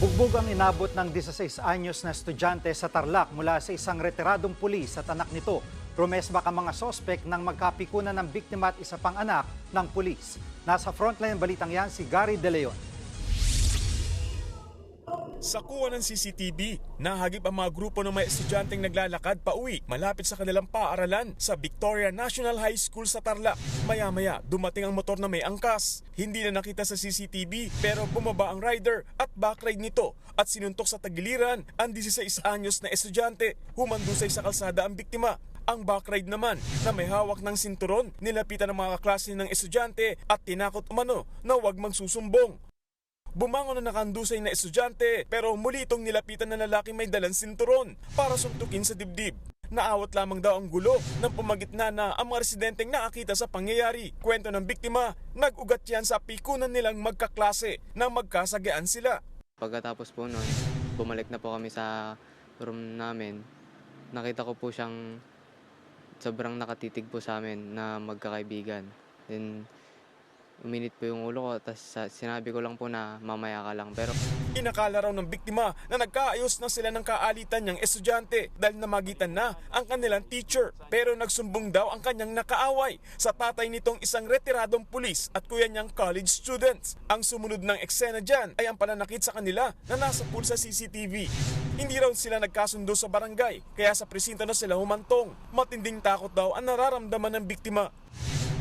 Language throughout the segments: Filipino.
Bugbog ang inabot ng 16 anyos na estudyante sa Tarlac mula sa isang retiradong pulis at anak nito. Rumesbak ang mga sospek ng magkapikunan ng biktima at isa pang anak ng pulis. Nasa frontline balitang yan si Gary De Leon. Sa kuha ng CCTV, nahagip ang mga grupo ng mga estudyanteng naglalakad pa uwi malapit sa kanilang paaralan sa Victoria National High School sa Tarlac. Maya-maya, dumating ang motor na may angkas. Hindi na nakita sa CCTV pero bumaba ang rider at backride nito at sinuntok sa tagiliran ang 16 anyos na estudyante. Humandusay sa kalsada ang biktima. Ang backride naman na may hawak ng sinturon, nilapitan ng mga kaklase ng estudyante at tinakot umano na huwag magsusumbong. Bumangon na nakandusay na estudyante pero muli itong nilapitan ng lalaki may dalang sinturon para suntukin sa dibdib. Naawat lamang daw ang gulo nang pumagitna na ang mga residenteng nakakita sa pangyayari. Kwento ng biktima, nag-ugat yan sa pikunan nilang magkaklase na magkasagaan sila. Pagkatapos po nun, bumalik na po kami sa room namin. Nakita ko po siyang sobrang nakatitig po sa amin na magkakaibigan. Then, uminit po yung ulo ko, tapos sinabi ko lang po na mamaya ka lang. Pero Inakala raw ng biktima na nagkaayos na sila ng kaalitan niyang estudyante dahil namagitan na ang kanilang teacher. Pero nagsumbong daw ang kanyang nakaaway sa tatay nitong isang retiradong pulis at kuya niyang college students. Ang sumunod ng eksena dyan ay ang pananakit sa kanila na nasa pool sa CCTV. Hindi raw sila nagkasundo sa barangay kaya sa presinto na sila humantong. Matinding takot daw ang nararamdaman ng biktima.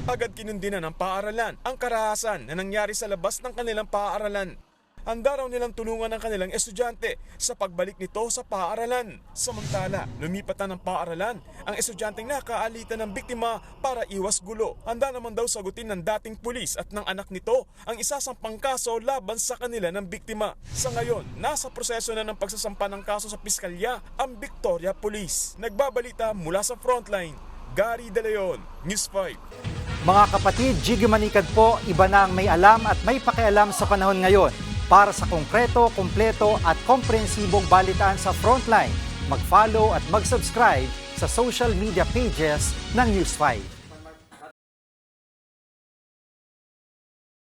Agad kinundina ng paaralan ang karahasan na nangyari sa labas ng kanilang paaralan. Handa raw nilang tulungan ang kanilang estudyante sa pagbalik nito sa paaralan. Samantala, lumipat na ng paaralan ang estudyanteng nakaalitan ng biktima para iwas gulo. Handa naman daw sagutin ng dating pulis at ng anak nito ang isasampang kaso laban sa kanila ng biktima. Sa ngayon, nasa proseso na ng pagsasampa ng kaso sa piskalya ang Victoria Police. Nagbabalita mula sa frontline, Gary De Leon, News 5. Mga kapatid, Jiggy Manikad po, iba na ang may alam at may pakialam sa panahon ngayon. Para sa konkreto, kumpleto at komprehensibong balitaan sa Frontline, mag-follow at mag-subscribe sa social media pages ng News 5.